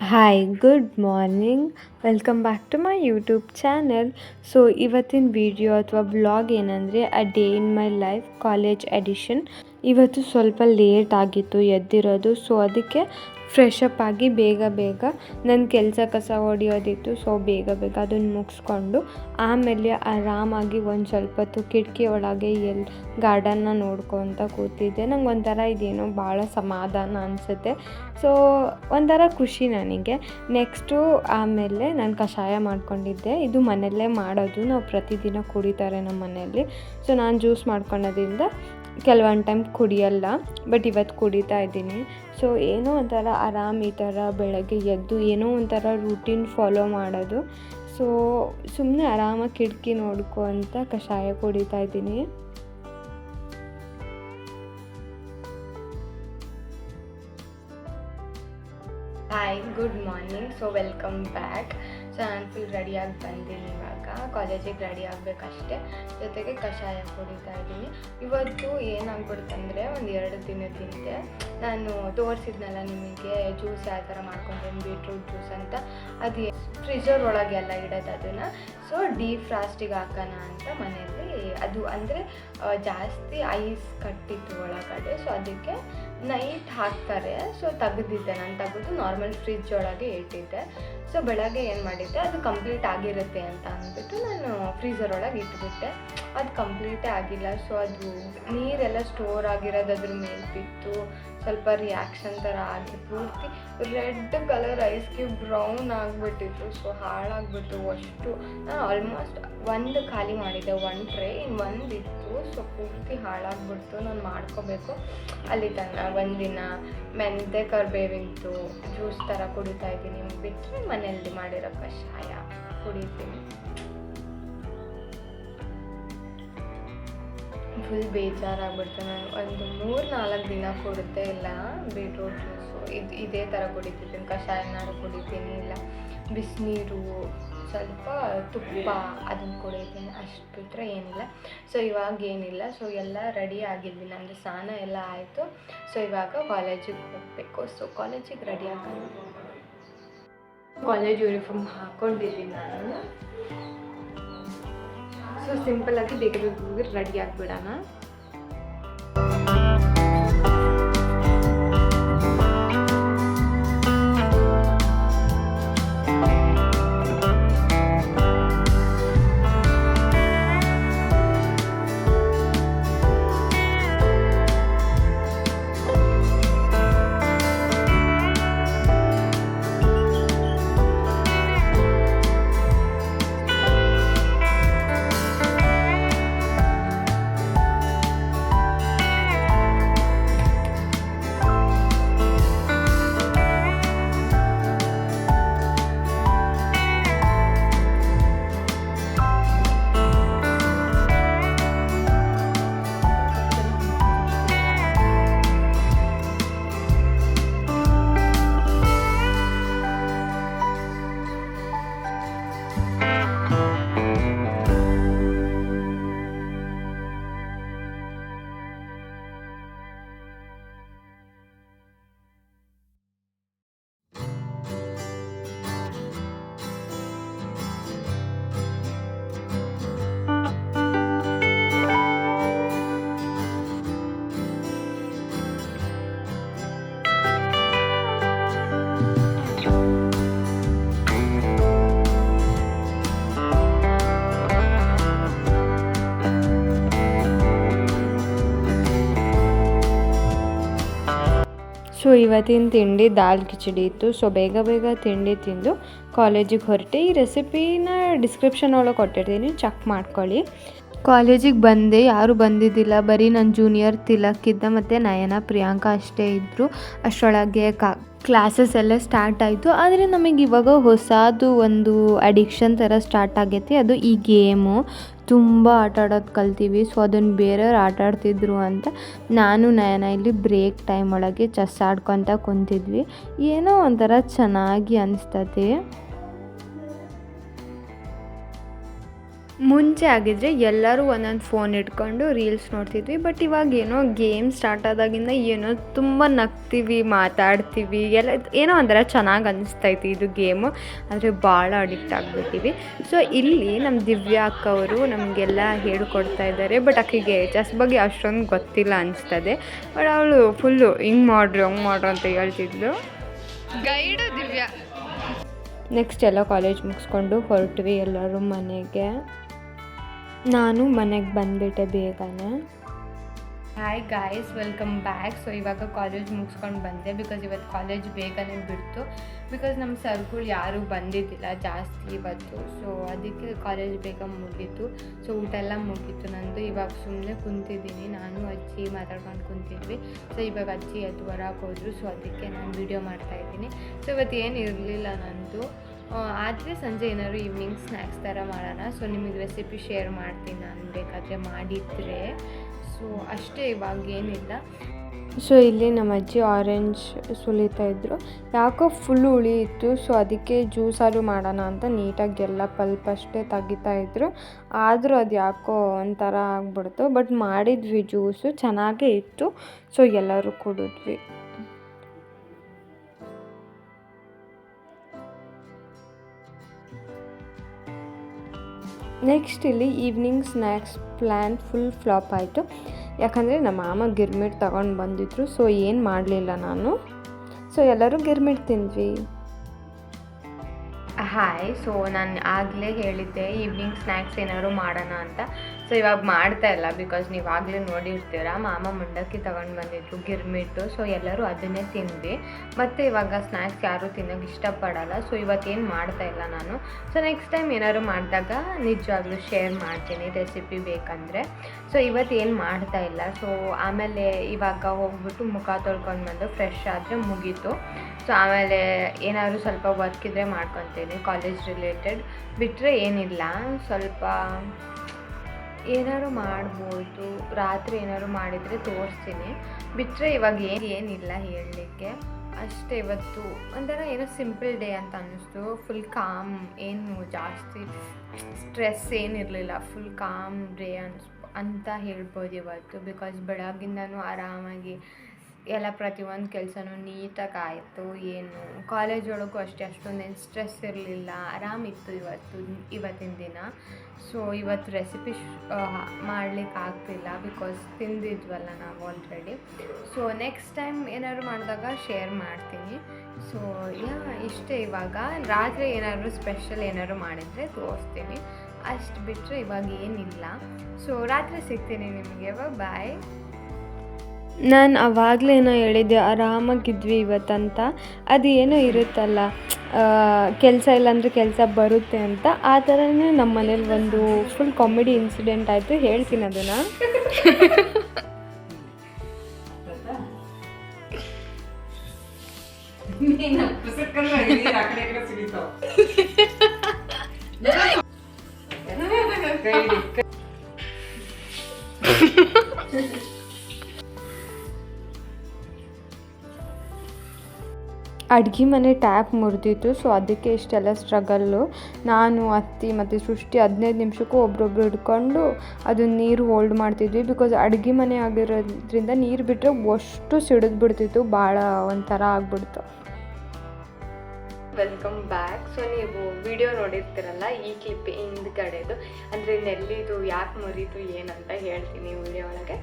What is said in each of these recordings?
Hi good morning welcome back to my YouTube channel so ಇವತ್ತಿನ video ಅಥವಾ blog ಏನಂದರೆ a day in my life college edition ಇವತ್ತು ಸ್ವಲ್ಪ late ಆಗಿತ್ತು ಎದ್ದಿರೋದು. ಸೊ ಅದಕ್ಕೆ ಫ್ರೆಶ್ ಅಪ್ ಆಗಿ ಬೇಗ ಬೇಗ ನನ್ನ ಕೆಲಸ ಕಸ ಹೊಡಿಯೋದಿತ್ತು. ಸೊ ಬೇಗ ಬೇಗ ಅದನ್ನು ಮುಗಿಸ್ಕೊಂಡು ಆಮೇಲೆ ಆರಾಮಾಗಿ ಒಂದು ಸ್ವಲ್ಪ ಹೊತ್ತು ಕಿಟಕಿ ಒಳಗೆ ಎಲ್ಲಿ ಗಾರ್ಡನ್ನ ನೋಡ್ಕೊತ ಕೂತಿದ್ದೆ. ನಂಗೆ ಒಂಥರ ಇದೇನೋ ಭಾಳ ಸಮಾಧಾನ ಅನಿಸುತ್ತೆ. ಸೊ ಒಂಥರ ಖುಷಿ ನನಗೆ. ನೆಕ್ಸ್ಟು ಆಮೇಲೆ ನಾನು ಕಷಾಯ ಮಾಡ್ಕೊಂಡಿದ್ದೆ. ಇದು ಮನೆಯಲ್ಲೇ ಮಾಡೋದು. ನಾವು ಪ್ರತಿದಿನ ಕುಡಿತಾರೆ ನಮ್ಮ ಮನೆಯಲ್ಲಿ. ಸೊ ನಾನು ಜ್ಯೂಸ್ ಮಾಡ್ಕೊಳೋದ್ರಿಂದ ಕೆಲವೊಂದು ಟೈಮ್ ಕುಡಿಯಲ್ಲ ಬಟ್ ಇವತ್ತು ಕುಡಿತಾ ಇದ್ದೀನಿ. ಸೊ ಏನೋ ಒಂಥರ ಆರಾಮ್ ಈ ಥರ ಬೆಳಗ್ಗೆ ಎದ್ದು ಏನೋ ಒಂಥರ ರೂಟೀನ್ ಫಾಲೋ ಮಾಡೋದು. ಸೊ ಸುಮ್ಮನೆ ಆರಾಮಾಗಿ ಕಿಟಕಿ ನೋಡ್ಕೋ ಅಂತ ಕಷಾಯ ಕುಡಿತಾ ಇದ್ದೀನಿ. Hi good morning so welcome back so ನಾನು ಫುಲ್ ರೆಡಿಯಾಗಿ ಬಂದೀನಿ ಇವಾಗ. ಕಾಲೇಜಿಗೆ ರೆಡಿ ಆಗಬೇಕಷ್ಟೆ. ಜೊತೆಗೆ ಕಷಾಯ ಕುಡಿತಾ ಇದ್ದೀನಿ. ಇವತ್ತು ಏನಾಗ್ಬಿಡ್ತಂದರೆ ಒಂದು ಎರಡು ಹಿಂದೆ ನಾನು ತೋರಿಸಿದ್ನಲ್ಲ ನಿಮಗೆ ಜ್ಯೂಸ್ ಯಾವ ಥರ ಮಾಡ್ಕೊಂಡೇನು ಬೀಟ್ರೂಟ್ ಜ್ಯೂಸ್ ಅಂತ. ಅದು ಫ್ರಿಜರ್ ಒಳಗೆಲ್ಲ ಇಡೋದು ಅದನ್ನು. ಸೊ ಡೀಪ್ ಫ್ರಾಸ್ಟಿಗೆ ಹಾಕೋಣ ಅಂತ ಮನೆಯಲ್ಲಿ. ಅದು ಅಂದರೆ ಜಾಸ್ತಿ ಐಸ್ ಕಟ್ಟಿತ್ತು ಒಳಗಡೆ. ಸೊ ಅದಕ್ಕೆ ನೈಟ್ ಹಾಕ್ತಾರೆ. ಸೊ ತೆಗೆದಿದ್ದೆ. ನಾನು ತೆಗೆದು ನಾರ್ಮಲ್ ಫ್ರಿಜ್ ಒಳಗೆ ಇಟ್ಟಿದ್ದೆ. ಸೊ ಬೆಳಗ್ಗೆ ಏನು ಮಾಡಿದ್ದೆ? ಅದು ಕಂಪ್ಲೀಟ್ ಆಗಿರುತ್ತೆ ಅಂತ ಅಂದ್ಬಿಟ್ಟು ನಾನು ಫ್ರೀಸರ್ ಒಳಗೆ ಇಟ್ಬಿಟ್ಟೆ. ಅದು ಕಂಪ್ಲೀಟೇ ಆಗಿಲ್ಲ. ಸೊ ಅದು ನೀರೆಲ್ಲ ಸ್ಟೋರ್ ಆಗಿರೋದು ಅದ್ರ ಮೇಲೆ ಬಿತ್ತು. ಸ್ವಲ್ಪ ರಿಯಾಕ್ಷನ್ ಥರ ಆಗಿ ಪೂರ್ತಿ red colour ice cube brown ಆಗಿಬಿಟ್ಟಿತ್ತು. ಸೊ ಹಾಳಾಗ್ಬಿಟ್ಟು ಅಷ್ಟು ನಾನು ಆಲ್ಮೋಸ್ಟ್ ಒಂದು ಖಾಲಿ ಮಾಡಿದ್ದೆ. ಒನ್ ಟ್ರೇ ಇನ್ನು ಒಂದು ಇತ್ತು ಸೊ ಪೂರ್ತಿ ಹಾಳಾಗ್ಬಿಡ್ತು, ನಾನು ಮಾಡ್ಕೋಬೇಕು. ಅಲ್ಲಿ ತನಕ ಒಂದಿನ ಮೆಂತೆ ಕರ್ಬೇವಿಂತು ಜ್ಯೂಸ್ ಥರ ಕುಡಿತಾ ಇದ್ದೀನಿ. ಬಿಟ್ಟರೆ ಮನೆಯಲ್ಲಿ ಮಾಡಿರೋ ಕಷಾಯ ಕುಡಿತೀನಿ. ಫುಲ್ ಬೇಜಾರಾಗ್ಬಿಡ್ತು ನಾನು ಒಂದು ಮೂರು ನಾಲ್ಕು ದಿನ ಕೊಡುತ್ತೆ ಇಲ್ಲ ಬೀಟ್ರೂಟ್ ಜ್ಯೂಸು ಇದು, ಇದೇ ಥರ ಕುಡಿತಿದ್ದೀನಿ. ಕಷಾಯನಾರು ಕುಡಿತೀನಿ, ಇಲ್ಲ ಬಿಸಿನೀರು ಸ್ವಲ್ಪ ತುಪ್ಪ ಅದನ್ನು ಕುಡಿತೀನಿ ಅಷ್ಟು ಬಿಟ್ಟರೆ ಏನಿಲ್ಲ. ಸೊ ಇವಾಗ ಏನಿಲ್ಲ. ಸೊ ಎಲ್ಲ ರೆಡಿ ಆಗಿದ್ವಿ. ನಮ್ಮದು ಸ್ನಾನ ಎಲ್ಲ ಆಯಿತು. ಸೊ ಇವಾಗ ಕಾಲೇಜಿಗೆ ಹೋಗಬೇಕು. ಸೊ ಕಾಲೇಜಿಗೆ ರೆಡಿ ಆಗೋಣ. ಕಾಲೇಜ್ ಯೂನಿಫಾರ್ಮ್ ಹಾಕ್ಕೊಂಡಿದ್ದೀನಿ ನಾನು. ಸೊ ಆಗಿ ಬೇಗ ಬೇಗ ರೆಡಿ ಆಗಿಬಿಡೋಣ. ಸೊ, ಇವತ್ತಿನ ತಿಂಡಿ ದಾಲ್ ಕಿಚಡಿ ಇತ್ತು. ಸೊ, ಬೇಗ ಬೇಗ ತಿಂಡಿ ತಿಂದು ಕಾಲೇಜಿಗೆ ಹೊರಟೆ. ಈ ರೆಸಿಪಿನ ಡಿಸ್ಕ್ರಿಪ್ಷನ್ ಒಳಗೆ ಕೊಟ್ಟಿರ್ತೀನಿ. ಚೆಕ್ ಮಾಡ್ಕೊಳ್ಳಿ. ಕಾಲೇಜಿಗೆ ಬಂದೆ, ಯಾರೂ ಬಂದಿದ್ದಿಲ್ಲ. ಬರೀ ನನ್ನ ಜೂನಿಯರ್ ತಿಲಕ್ ಇದ್ದ ಮತ್ತು ನಯನ, ಪ್ರಿಯಾಂಕಾ ಅಷ್ಟೇ ಇದ್ದರು ಅಷ್ಟರೊಳಗೆ ಕಾ ಕ್ಲಾಸಸ್ ಎಲ್ಲ ಸ್ಟಾರ್ಟ್ ಆಯಿತು. ಆದರೆ ನಮಗೆ ಇವಾಗ ಹೊಸದು ಒಂದು ಅಡಿಕ್ಷನ್ ಥರ ಸ್ಟಾರ್ಟ್ ಆಗೈತಿ. ಅದು ಈ ಗೇಮು ತುಂಬ ಆಟ ಆಡೋದು ಕಲ್ತೀವಿ. ಸೊ ಅದನ್ನು ಬೇರೆಯವ್ರು ಆಟ ಆಡ್ತಿದ್ರು ಅಂತ ನಾನು, ನಯನ ಇಲ್ಲಿ ಬ್ರೇಕ್ ಟೈಮ್ ಒಳಗೆ ಚೆಸ್ ಆಡ್ಕೊತ ಕುಂತಿದ್ವಿ. ಏನೋ ಒಂಥರ ಚೆನ್ನಾಗಿ ಅನಿಸ್ತತಿ ಮುಂಚೆ ಆಗಿದ್ರೆ ಎಲ್ಲರೂ ಒಂದೊಂದು ಫೋನ್ ಇಟ್ಕೊಂಡು ರೀಲ್ಸ್ ನೋಡ್ತಿದ್ವಿ ಬಟ್ ಇವಾಗ ಏನೋ ಗೇಮ್ ಸ್ಟಾರ್ಟ್ ಆದಾಗಿಂದ ಏನೋ ತುಂಬ ನಗ್ತೀವಿ ಮಾತಾಡ್ತೀವಿ ಎಲ್ಲ ಏನೋ ಒಂಥರ ಚೆನ್ನಾಗಿ ಅನಿಸ್ತೈತಿ ಇದು ಗೇಮು ಆದರೆ ಭಾಳ ಅಡಿಕ್ಟ್ ಆಗಿಬಿಟ್ಟಿವಿ. ಸೊ ಇಲ್ಲಿ ನಮ್ಮ ದಿವ್ಯಾ ಅಕ್ಕ ಅವರು ನಮಗೆಲ್ಲ ಹೇಳ್ಕೊಡ್ತಾ ಇದ್ದಾರೆ ಬಟ್ ಆಕೆಗೆ ಚೆಸ್ ಬಗ್ಗೆ ಅಷ್ಟೊಂದು ಗೊತ್ತಿಲ್ಲ ಅನಿಸ್ತದೆ. ಬಟ್ ಅವಳು ಫುಲ್ಲು ಹಿಂಗೆ ಮಾಡ್ರಿ ಹಂಗೆ ಮಾಡ್ರಿ ಅಂತ ಹೇಳ್ತಿದ್ಲು. ಗೈಡು ದಿವ್ಯಾ. ನೆಕ್ಸ್ಟ್ ಎಲ್ಲ ಕಾಲೇಜ್ ಮುಗಿಸ್ಕೊಂಡು ಹೊರಟ್ವಿ ಎಲ್ಲರೂ ಮನೆಗೆ. ನಾನು ಮನೆಗೆ ಬಂದ್ಬಿಟ್ಟೆ ಬೇಗನೆ. Hi guys welcome back so ಇವಾಗ ಕಾಲೇಜ್ ಮುಗಿಸ್ಕೊಂಡು ಬಂದೆ ಬಿಕಾಸ್ ಇವತ್ತು ಕಾಲೇಜ್ ಬೇಗನೆ ಬಿಡ್ತು. ಬಿಕಾಸ್ ನಮ್ಮ ಸರ್ಗಳು ಯಾರೂ ಬಂದಿದ್ದಿಲ್ಲ ಜಾಸ್ತಿ ಇವತ್ತು. ಸೊ ಅದಕ್ಕೆ ಕಾಲೇಜ್ ಬೇಗ ಮುಗೀತು. ಸೊ ಊಟ ಎಲ್ಲ ಮುಗೀತು ನಂದು. ಇವಾಗ ಸುಮ್ಮನೆ ಕುಂತಿದ್ದೀನಿ. ನಾನು, ಅಜ್ಜಿ ಮಾತಾಡ್ಕೊಂಡು ಕುಂತಿದ್ವಿ. ಸೊ ಇವಾಗ ಅಜ್ಜಿ ಅದು ಹೊರಗೆ ಹೋದ್ರು. ಸೊ ಅದಕ್ಕೆ ನಾನು ವೀಡಿಯೋ ಮಾಡ್ತಾಯಿದ್ದೀನಿ ಸೊ ಇವತ್ತು ಏನು ಇರಲಿಲ್ಲ ನಂದು. ಆದರೆ ಸಂಜೆ ಏನಾದ್ರು ಈವ್ನಿಂಗ್ ಸ್ನ್ಯಾಕ್ಸ್ ಥರ ಮಾಡೋಣ. ಸೊ ನಿಮಗೆ ರೆಸಿಪಿ ಶೇರ್ ಮಾಡ್ತೀನಿ ನಾನು ಬೇಕಾದರೆ ಮಾಡಿದರೆ. ಸೊ ಅಷ್ಟೇ ಇವಾಗ ಏನಿಲ್ಲ. ಸೊ ಇಲ್ಲಿ ನಮ್ಮ ಅಜ್ಜಿ ಆರೆಂಜ್ ಸುಲಿತಾ ಇದ್ರು. ಯಾಕೋ ಫುಲ್ ಹುಳಿ ಇತ್ತು. ಸೊ ಅದಕ್ಕೆ ಜ್ಯೂಸಾರು ಮಾಡೋಣ ಅಂತ ನೀಟಾಗಿ ಎಲ್ಲ ಪಲ್ಪ್ ಅಷ್ಟೇ ತೆಗಿತಾ ಇದ್ರು. ಆದರೂ ಅದು ಯಾಕೋ ಒಂಥರ ಆಗ್ಬಿಡ್ತು. ಬಟ್ ಮಾಡಿದ್ವಿ ಜ್ಯೂಸು ಚೆನ್ನಾಗೇ ಇತ್ತು. ಸೊ ಎಲ್ಲರೂ ಕುಡಿದ್ವಿ. ನೆಕ್ಸ್ಟ್ ಇಲ್ಲಿ evening snacks plan full flop ಆಯಿತು. ಯಾಕಂದರೆ ನಮ್ಮ ಮಾಮ ಗಿರ್ಮಿಟ್ ತಗೊಂಡು ಬಂದಿದ್ರು ಸೊ ಏನು ಮಾಡಲಿಲ್ಲ ನಾನು. ಸೊ ಎಲ್ಲರೂ ಗಿರ್ಮಿಟ್ ತಿಂದ್ವಿ. ಹಾಯ್ ಸೊ ನಾನು ಆಗಲೇ ಹೇಳಿದ್ದೆ ಈವ್ನಿಂಗ್ ಸ್ನ್ಯಾಕ್ಸ್ ಏನಾದ್ರು ಮಾಡೋಣ ಅಂತ. ಸೊ ಇವಾಗ ಮಾಡ್ತಾ ಇಲ್ಲ ಬಿಕಾಸ್ ನೀವು ಆಗಲೇ ನೋಡಿರ್ತೀರ, ಮಾಮ ಮುಂಡಕ್ಕಿ ತಗೊಂಡು ಬಂದಿದ್ರು ಗಿರ್ಮಿಟ್ಟು. ಸೊ ಎಲ್ಲರೂ ಅದನ್ನೇ ತಿಂದ್ವಿ. ಮತ್ತು ಇವಾಗ ಸ್ನ್ಯಾಕ್ಸ್ ಯಾರೂ ತಿನ್ನೋಕೆ ಇಷ್ಟಪಡಲ್ಲ. ಸೊ ಇವತ್ತೇನು ಮಾಡ್ತಾ ಇಲ್ಲ ನಾನು. ಸೊ ನೆಕ್ಸ್ಟ್ ಟೈಮ್ ಏನಾದ್ರು ಮಾಡಿದಾಗ ನಿಜವಾಗ್ಲೂ ಶೇರ್ ಮಾಡ್ತೀನಿ ರೆಸಿಪಿ ಬೇಕಂದರೆ. ಸೊ ಏನು ಮಾಡ್ತಾ ಇಲ್ಲ. ಸೊ ಆಮೇಲೆ ಇವಾಗ ಹೋಗ್ಬಿಟ್ಟು ಮುಖ ತೊಳ್ಕೊಂಡು ಬಂದು ಫ್ರೆಶ್ ಆದರೆ ಮುಗೀತು. ಸೊ ಆಮೇಲೆ ಏನಾದರೂ ಸ್ವಲ್ಪ ವರ್ಕ್ ಇದ್ದರೆ ಮಾಡ್ಕೊತೀನಿ. ಕಾಲೇಜ್ ರಿಲೇಟೆಡ್ ಬಿಟ್ಟರೆ ಏನಿಲ್ಲ. ಸ್ವಲ್ಪ ಏನಾದ್ರು ಮಾಡ್ಬೋದು, ರಾತ್ರಿ ಏನಾದ್ರು ಮಾಡಿದರೆ ತೋರಿಸ್ತೀನಿ. ಬಿಟ್ಟರೆ ಇವಾಗ ಏನು ಏನಿಲ್ಲ ಹೇಳಲಿಕ್ಕೆ. ಅಷ್ಟೇ ಇವತ್ತು. ಒಂಥರ ಏನೋ ಸಿಂಪಲ್ ಡೇ ಅಂತ ಅನ್ನಿಸ್ತು. ಫುಲ್ ಕಾಮ್ ಏನು ಜಾಸ್ತಿ ಸ್ಟ್ರೆಸ್ ಏನಿರಲಿಲ್ಲ ಫುಲ್ ಕಾಮ್ ಡೇ ಅನ್ಸ್ ಅಂತ ಹೇಳ್ಬೋದು ಇವತ್ತು. ಬಿಕಾಸ್ ಬೆಳಗ್ಗಿಂದನೂ ಆರಾಮಾಗಿ ಎಲ್ಲ ಪ್ರತಿಯೊಂದು ಕೆಲಸನೂ ನೀಟಾಗಿ ಆಯಿತು ಏನು ಕಾಲೇಜ್ ಒಳಗೂ ಅಷ್ಟೇ ಅಷ್ಟೊಂದೇನು ಸ್ಟ್ರೆಸ್ ಇರಲಿಲ್ಲ, ಆರಾಮಿತ್ತು ಇವತ್ತು, ಇವತ್ತಿನ ದಿನ. ಸೊ ಇವತ್ತು ರೆಸಿಪಿ ಮಾಡಲಿಕ್ಕೆ ಆಗ್ತಿಲ್ಲ ಬಿಕಾಸ್ ತಿಂದಿದ್ವಲ್ಲ ನಾವು ಆಲ್ರೆಡಿ ಸೊ ನೆಕ್ಸ್ಟ್ ಟೈಮ್ ಏನಾದ್ರು ಮಾಡಿದಾಗ ಶೇರ್ ಮಾಡ್ತೀನಿ. ಸೊ ಯಾ, ಇಷ್ಟೇ ಇವಾಗ. ರಾತ್ರಿ ಏನಾದರೂ ಸ್ಪೆಷಲ್ ಏನಾದ್ರು ಮಾಡಿದರೆ ತೋರಿಸ್ತೀನಿ. ಅಷ್ಟು ಬಿಟ್ಟರೆ ಇವಾಗ ಏನಿಲ್ಲ. ಸೊ ರಾತ್ರಿ ಸಿಗ್ತೀನಿ ನಿಮಗೆ. ಬಾಯ್ ನಾನು ಆವಾಗಲೇನೋ ಹೇಳಿದ್ದೆ ಆರಾಮಾಗಿದ್ವಿ ಇವತ್ತಂತ. ಅದು ಏನೋ ಇರುತ್ತಲ್ಲ ಕೆಲಸ ಇಲ್ಲಾಂದರೆ ಕೆಲಸ ಬರುತ್ತೆ ಅಂತ. ಆ ಥರನೇ ನಮ್ಮ ಮನೇಲಿ ಒಂದು ಫುಲ್ ಕಾಮಿಡಿ ಇನ್ಸಿಡೆಂಟ್ ಆಯಿತು. ಹೇಳ್ತೀನಿ ಅದನ್ನು. ಅಡ್ಗೆ ಮನೆ ಟ್ಯಾಪ್ ಮುರಿದಿತ್ತು ಸೊ ಅದಕ್ಕೆ ಇಷ್ಟೆಲ್ಲ ಸ್ಟ್ರಗಲ್ಲು ನಾನು, ಅತ್ತಿ ಮತ್ತು ಸೃಷ್ಟಿ ಹದಿನೈದು ನಿಮಿಷಕ್ಕೂ ಒಬ್ರೊಬ್ರು ಹಿಡ್ಕೊಂಡು ಅದು ನೀರು ಹೋಲ್ಡ್ ಮಾಡ್ತಿದ್ವಿ ಬಿಕಾಸ್ ಅಡುಗೆ ಮನೆ ಆಗಿರೋದ್ರಿಂದ ನೀರು ಬಿಟ್ಟರೆ ಅಷ್ಟು ಸಿಡಿದ್ಬಿಡ್ತಿತ್ತು, ಭಾಳ ಒಂಥರ ಆಗ್ಬಿಡ್ತು. ವೆಲ್ಕಮ್ ಬ್ಯಾಕ್ ಸೊ ನೀವು ವಿಡಿಯೋ ನೋಡಿರ್ತೀರಲ್ಲ, ಈ ಕ್ಲಿಪ್ ಹಿಂದ್ಗಡೆದು. ಅಂದರೆ, ನೆಲ್ಲಿದು ಯಾಕೆ ಮುರಿದು ಏನಂತ ಹೇಳ್ತೀನಿ ವಿಡಿಯೋ ಒಳಗೆ.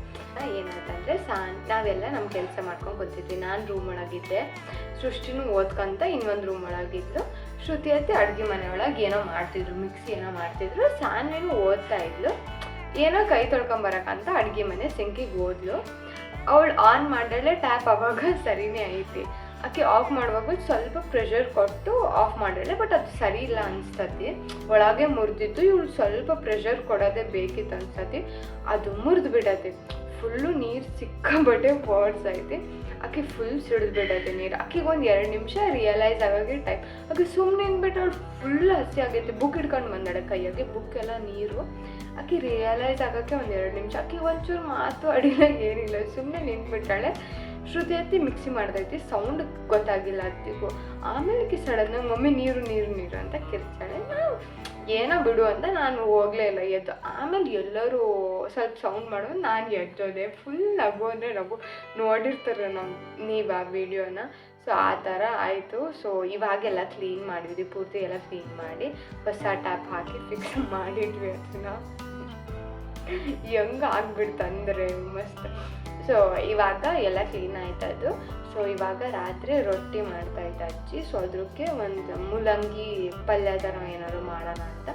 ಏನಾಯ್ತಂದರೆ ಸಾನ್, ನಾವೆಲ್ಲ ನಮ್ಮ ಕೆಲಸ ಮಾಡ್ಕೊಂಡು ಕೂತಿದ್ವಿ. ನಾನು ರೂಮ್ ಒಳಗಿದ್ದೆ. ಸೃಷ್ಟಿನೂ ಓದ್ಕೊಂತ ಇನ್ನೊಂದು ರೂಮ್ ಒಳಗಿದ್ರು ಶ್ರುತಿ ಅತ್ತೆ ಅಡುಗೆ ಮನೆ ಒಳಗೆ ಏನೋ ಮಾಡ್ತಿದ್ರು ಮಿಕ್ಸಿ ಏನೋ ಮಾಡ್ತಿದ್ರು. ಸಾನ್ವೇನು ಓದ್ತಾ ಇದ್ಲು. ಏನೋ ಕೈ ತೊಳ್ಕೊಂಬರಕ್ಕಂತ ಅಡುಗೆ ಮನೆ ಸಿಂಕಿಗೆ ಓದ್ಲು ಅವಳು ಆನ್ ಮಾಡಲೇ ಟ್ಯಾಪ್ ಆವಾಗ ಸರಿನೇ ಐತಿ. ಆಕೆ ಆಫ್ ಮಾಡುವಾಗ ಸ್ವಲ್ಪ ಪ್ರೆಷರ್ ಕೊಟ್ಟು ಆಫ್ ಮಾಡಿರಲಿ ಬಟ್ ಅದು ಸರಿ ಇಲ್ಲ ಅನ್ಸ್ತತಿ ಒಳಗೆ ಮುರಿದಿದ್ದು ಇವಳು ಸ್ವಲ್ಪ ಪ್ರೆಷರ್ ಕೊಡೋದೇ ಬೇಕಿತ್ತು ಅನ್ಸತಿ ಅದು ಮುರಿದು ಬಿಡತ್ತೆ ಫುಲ್ಲು ನೀರು ಸಿಕ್ಕಾಬಟ್ಟೆ ವರ್ಡ್ಸ್ ಐತಿ ಆಕೆ ಫುಲ್ ಸಿಡಿದು ಬಿಡತ್ತೆ ನೀರು. ಆಕೆಗೆ ಒಂದು ಎರಡು ನಿಮಿಷ ರಿಯಲೈಸ್ ಆಗೋಗಿ ಟೈಮ್ ಆಕೆ ಸುಮ್ಮನೆ ಅಂದ್ಬಿಟ್ಟು ಅವಳು ಫುಲ್ ಹಸಿ ಆಗೈತೆ. ಬುಕ್ ಹಿಡ್ಕೊಂಡು ಬಂದಾಳೆ ಕೈಯಾಗೆ ಬುಕ್ ಎಲ್ಲ ನೀರು. ಆಕೆ ರಿಯಲೈಸ್ ಆಗೋಕ್ಕೆ ಒಂದು ಎರಡು ನಿಮಿಷ. ಆಕೆ ಒಂಚೂರು ಮಾತು ಅಡಿಲ್ಲ ಏನಿಲ್ಲ. ಸುಮ್ಮನೆ ನಿಂತ್ಬಿಟ್ಟಾಳೆ. ಶ್ರುತಿ ಹತ್ತಿ ಮಿಕ್ಸಿ ಮಾಡ್ದೈತಿ ಸೌಂಡ್ ಗೊತ್ತಾಗಿಲ್ಲ ಅತ್ತಿಗೂ. ಆಮೇಲೆ ಸಡನ್ನಾಗಿ ಮಮ್ಮಿ ನೀರು ನೀರು ನೀರು ಅಂತ ಕಿರ್ಚಾಳೆ. ನಾವು ಏನೋ ಬಿಡು ಅಂತ ನಾನು ಹೋಗಲೇ ಇಲ್ಲ, ಎದ್ದು. ಆಮೇಲೆ ಎಲ್ಲರೂ ಸ್ವಲ್ಪ ಸೌಂಡ್ ಮಾಡೋದು ನಾನು ಎದ್ದೋದೆ ಫುಲ್ ನಗು ಅಂದರೆ ನಗು. ನೋಡಿರ್ತಾರೆ ನಮ್ಮ ನೀವು ಆ ವಿಡಿಯೋನ. ಸೊ ಆ ಥರ ಆಯಿತು. ಸೊ ಇವಾಗೆಲ್ಲ ಕ್ಲೀನ್ ಮಾಡಿದ್ವಿ. ಪೂರ್ತಿ ಎಲ್ಲ ಕ್ಲೀನ್ ಮಾಡಿ ಹೊಸ ಟ್ಯಾಪ್ ಹಾಕಿ ಫಿಕ್ಸ್ ಮಾಡಿದ್ವಿ ಅದನ್ನ. ಹೆಂಗೆ ಆಗ್ಬಿಡ್ತು ಅಂದರೆ ಮಸ್ತ್. ಸೊ ಇವಾಗ ಎಲ್ಲ ಕ್ಲೀನ್ ಆಯ್ತದು ಸೊ ಇವಾಗ ರಾತ್ರಿ ರೊಟ್ಟಿ ಮಾಡ್ತಾ ಇದ್ದ ಅಜ್ಜಿ. ಸೊ ಅದಕ್ಕೆ ಒಂದು ಮೂಲಂಗಿ ಪಲ್ಯ ಥರ ಏನಾದ್ರು ಮಾಡೋಣ ಅಂತ.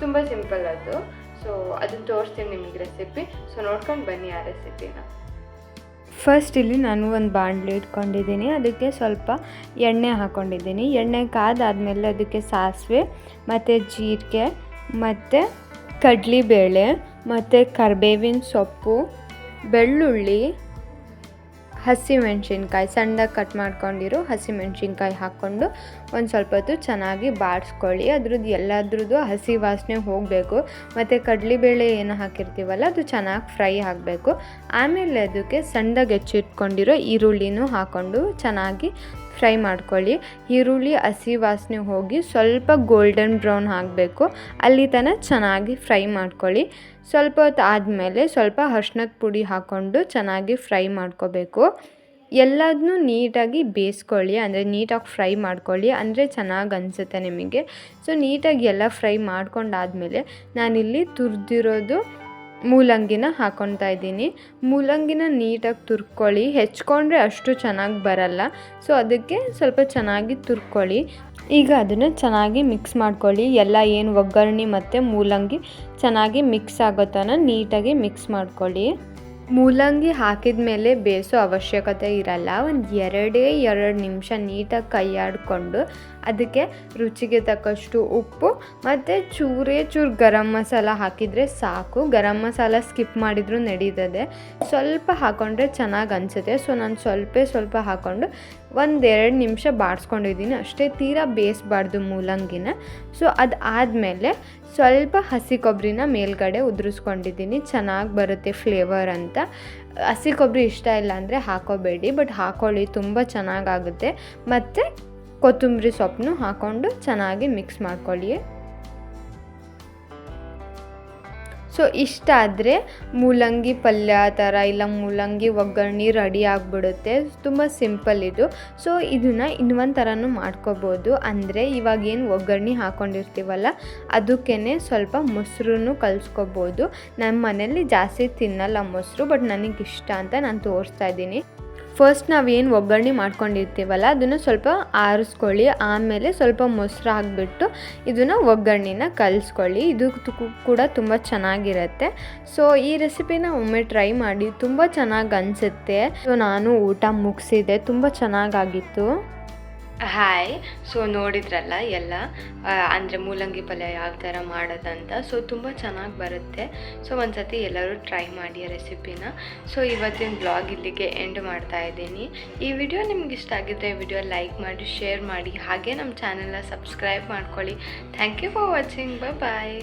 ತುಂಬ ಸಿಂಪಲ್ ಅದು. ಸೊ ಅದನ್ನ ತೋರಿಸ್ತೀನಿ ನಿಮಗೆ ರೆಸಿಪಿ ಸೊ ನೋಡ್ಕೊಂಡು ಬನ್ನಿ ಆ ರೆಸಿಪಿನ ಫಸ್ಟ್ ಇಲ್ಲಿ ನಾನು ಒಂದು ಬಾಣಲಿ ಇಟ್ಕೊಂಡಿದ್ದೀನಿ. ಅದಕ್ಕೆ ಸ್ವಲ್ಪ ಎಣ್ಣೆ ಹಾಕ್ಕೊಂಡಿದ್ದೀನಿ ಎಣ್ಣೆ ಕಾದಾದಮೇಲೆ ಅದಕ್ಕೆ ಸಾಸಿವೆ, ಮತ್ತು ಜೀರಿಗೆ, ಮತ್ತು ಕಡಲೆಬೇಳೆ. ಮತ್ತು ಕರ್ಬೇವಿನ ಸೊಪ್ಪು, ಬೆಳ್ಳುಳ್ಳಿ, ಹಸಿಮೆಣ್ಸಿನ್ಕಾಯಿ ಸಣ್ಣದಾಗಿ ಕಟ್ ಮಾಡ್ಕೊಂಡಿರೋ ಹಸಿಮೆಣ್ಸಿನ್ಕಾಯಿ ಹಾಕ್ಕೊಂಡು ಒಂದು ಸ್ವಲ್ಪ ಹೊತ್ತು ಚೆನ್ನಾಗಿ ಬಾಡಿಸ್ಕೊಳ್ಳಿ ಅದ್ರದ್ದು ಎಲ್ಲದ್ರದ್ದು ಹಸಿ ವಾಸನೆ ಹೋಗಬೇಕು. ಮತ್ತು ಕಡಲೆಬೇಳೆ ಏನು ಹಾಕಿರ್ತೀವಲ್ಲ, ಅದು ಚೆನ್ನಾಗಿ ಫ್ರೈ ಆಗಬೇಕು. ಆಮೇಲೆ ಅದಕ್ಕೆ ಸಣ್ಣದಾಗಿ ಹೆಚ್ಚಿಟ್ಕೊಂಡಿರೋ ಈರುಳ್ಳಿನೂ ಹಾಕ್ಕೊಂಡು ಚೆನ್ನಾಗಿ ಫ್ರೈ ಮಾಡ್ಕೊಳ್ಳಿ. ಈರುಳ್ಳಿ, ಹಸಿ ವಾಸನೆ ಹೋಗಿ ಸ್ವಲ್ಪ ಗೋಲ್ಡನ್ ಬ್ರೌನ್ ಆಗಬೇಕು ಅಲ್ಲಿ ತನಕ ಚೆನ್ನಾಗಿ ಫ್ರೈ ಮಾಡ್ಕೊಳ್ಳಿ. ಸ್ವಲ್ಪ ಹೊತ್ತು ಆದಮೇಲೆ ಸ್ವಲ್ಪ ಅರ್ಶಿನದ ಪುಡಿ ಹಾಕ್ಕೊಂಡು ಚೆನ್ನಾಗಿ ಫ್ರೈ ಮಾಡ್ಕೋಬೇಕು. ಎಲ್ಲದನ್ನೂ ನೀಟಾಗಿ ಬೇಯಿಸ್ಕೊಳ್ಳಿ. ಅಂದರೆ ನೀಟಾಗಿ ಫ್ರೈ ಮಾಡ್ಕೊಳ್ಳಿ. ಅಂದರೆ ಚೆನ್ನಾಗಿ ಅನಿಸುತ್ತೆ ನಿಮಗೆ. ಸೊ, ನೀಟಾಗಿ ಎಲ್ಲ ಫ್ರೈ ಮಾಡ್ಕೊಂಡಾದಮೇಲೆ ನಾನಿಲ್ಲಿ ತುರಿದಿರೋದು ಮೂಲಂಗಿನ ಹಾಕ್ಕೊತಾ ಇದ್ದೀನಿ. ಮೂಲಂಗಿನ ನೀಟಾಗಿ ತುರ್ಕೊಳ್ಳಿ. ಹೆಚ್ಕೊಂಡ್ರೆ ಅಷ್ಟು ಚೆನ್ನಾಗಿ ಬರಲ್ಲ. ಸೊ ಅದಕ್ಕೆ ಸ್ವಲ್ಪ ಚೆನ್ನಾಗಿ ತುರ್ಕೊಳ್ಳಿ. ಈಗ ಅದನ್ನು ಚೆನ್ನಾಗಿ ಮಿಕ್ಸ್ ಮಾಡ್ಕೊಳ್ಳಿ. ಎಲ್ಲ ಏನು ಒಗ್ಗರಣೆ ಮತ್ತು ಮೂಲಂಗಿ ಚೆನ್ನಾಗಿ ಮಿಕ್ಸ್ ಆಗೋ ತನಕ ನೀಟಾಗಿ ಮಿಕ್ಸ್ ಮಾಡ್ಕೊಳ್ಳಿ. ಮೂಲಂಗಿ ಹಾಕಿದ ಮೇಲೆ ಬೇಯಿಸೋ ಅವಶ್ಯಕತೆ ಇರಲ್ಲ. ಒಂದು ಎರಡೇ ಎರಡು ನಿಮಿಷ ನೀಟಾಗಿ ಕೈಯಾಡಿಕೊಂಡು ಅದಕ್ಕೆ ರುಚಿಗೆ ತಕ್ಕಷ್ಟು ಉಪ್ಪು ಮತ್ತು ಚೂರೇ ಚೂರು ಗರಂ ಮಸಾಲ ಹಾಕಿದರೆ ಸಾಕು. ಗರಂ ಮಸಾಲ ಸ್ಕಿಪ್ ಮಾಡಿದರೂ ನಡೀತದೆ. ಸ್ವಲ್ಪ ಹಾಕ್ಕೊಂಡ್ರೆ ಚೆನ್ನಾಗಿ ಅನಿಸುತ್ತೆ. ಸೊ, ನಾನು ಸ್ವಲ್ಪ ಸ್ವಲ್ಪ ಹಾಕ್ಕೊಂಡು ಒಂದೆರಡು ನಿಮಿಷ ಬಾಡಿಸ್ಕೊಂಡಿದ್ದೀನಿ. ಅಷ್ಟೇ ತೀರಾ ಬೇಯಿಸ್ಬಾರ್ದು ಮೂಲಂಗಿನ. ಸೊ, ಅದು ಆದಮೇಲೆ ಸ್ವಲ್ಪ ಹಸಿ ಕೊಬ್ಬರಿನ ಮೇಲ್ಗಡೆ ಉದುರಿಸ್ಕೊಂಡಿದ್ದೀನಿ. ಚೆನ್ನಾಗಿ ಬರುತ್ತೆ ಫ್ಲೇವರ್ ಅಂತ. ಹಸಿ ಕೊಬ್ಬರಿ ಇಷ್ಟ ಇಲ್ಲ ಅಂದರೆ ಹಾಕೋಬೇಡಿ, ಬಟ್ ಹಾಕೊಳ್ಳಿ, ತುಂಬ ಚೆನ್ನಾಗಾಗುತ್ತೆ. ಮತ್ತು ಕೊತ್ತಂಬರಿ ಸೊಪ್ಪನ್ನು ಹಾಕ್ಕೊಂಡು ಚೆನ್ನಾಗಿ ಮಿಕ್ಸ್ ಮಾಡ್ಕೊಳ್ಳಿ. ಸೊ ಇಷ್ಟ ಆದರೆ ಮೂಲಂಗಿ ಪಲ್ಯ ಥರ ಇಲ್ಲ ಮೂಲಂಗಿ ಒಗ್ಗರಣೆ ರೆಡಿ ಆಗಿಬಿಡುತ್ತೆ. ತುಂಬ ಸಿಂಪಲ್ ಇದು. ಸೊ ಇದನ್ನು ಇನ್ನೊಂದು ಥರನೂ ಮಾಡ್ಕೋಬೋದು. ಅಂದರೆ ಇವಾಗ ಏನು ಒಗ್ಗರಣೆ ಹಾಕ್ಕೊಂಡಿರ್ತೀವಲ್ಲ ಅದಕ್ಕೇ ಸ್ವಲ್ಪ ಮೊಸರು ಕಲಿಸ್ಕೋಬೋದು. ನಮ್ಮ ಮನೇಲಿ ಜಾಸ್ತಿ ತಿನ್ನಲ್ಲ ಮೊಸರು, ಬಟ್ ನನಗೆ ಇಷ್ಟ ಅಂತ ನಾನು ತೋರಿಸ್ತಾ ಇದ್ದೀನಿ. ಫಸ್ಟ್ ನಾವೇನು ಒಗ್ಗರಣೆ ಮಾಡ್ಕೊಂಡಿರ್ತೀವಲ್ಲ, ಅದನ್ನು ಸ್ವಲ್ಪ ಆರಿಸ್ಕೊಳ್ಳಿ. ಆಮೇಲೆ ಸ್ವಲ್ಪ ಮೊಸರು ಹಾಕ್ಬಿಟ್ಟು ಇದನ್ನು ಒಗ್ಗರಣೆನ ಕಲಿಸ್ಕೊಳ್ಳಿ. ಇದು ಕೂಡ ತುಂಬ ಚೆನ್ನಾಗಿರುತ್ತೆ. ಸೊ ಈ ರೆಸಿಪಿನ ಒಮ್ಮೆ ಟ್ರೈ ಮಾಡಿ. ತುಂಬ ಚೆನ್ನಾಗಿ ಅನಿಸುತ್ತೆ. ಸೊ ನಾನು ಊಟ ಮುಗಿಸಿದೆ. ತುಂಬ ಚೆನ್ನಾಗಾಗಿತ್ತು. ಹಾಯ್ ಸೊ ನೋಡಿದ್ರಲ್ಲ ಎಲ್ಲ? ಅಂದರೆ ಮೂಲಂಗಿ ಪಲ್ಯ ಯಾವ ಥರ ಮಾಡೋದಂತ. ಸೊ ತುಂಬ ಚೆನ್ನಾಗಿ ಬರುತ್ತೆ. ಸೊ ಒಂದ್ಸತಿ ಎಲ್ಲರೂ ಟ್ರೈ ಮಾಡಿ ರೆಸಿಪಿನ ಸೊ ಇವತ್ತಿನ ಬ್ಲಾಗ್ ಇಲ್ಲಿಗೆ ಎಂಡ್ ಮಾಡ್ತಾ ಇದ್ದೀನಿ. ಈ ವಿಡಿಯೋ ನಿಮ್ಗೆ ಇಷ್ಟ ಆಗಿದ್ದರೆ ವಿಡಿಯೋ ಲೈಕ್ ಮಾಡಿ ಶೇರ್ ಮಾಡಿ. ಹಾಗೆ ನಮ್ಮ ಚಾನೆಲ್ನ ಸಬ್ಸ್ಕ್ರೈಬ್ ಮಾಡ್ಕೊಳ್ಳಿ. Thank you for watching bye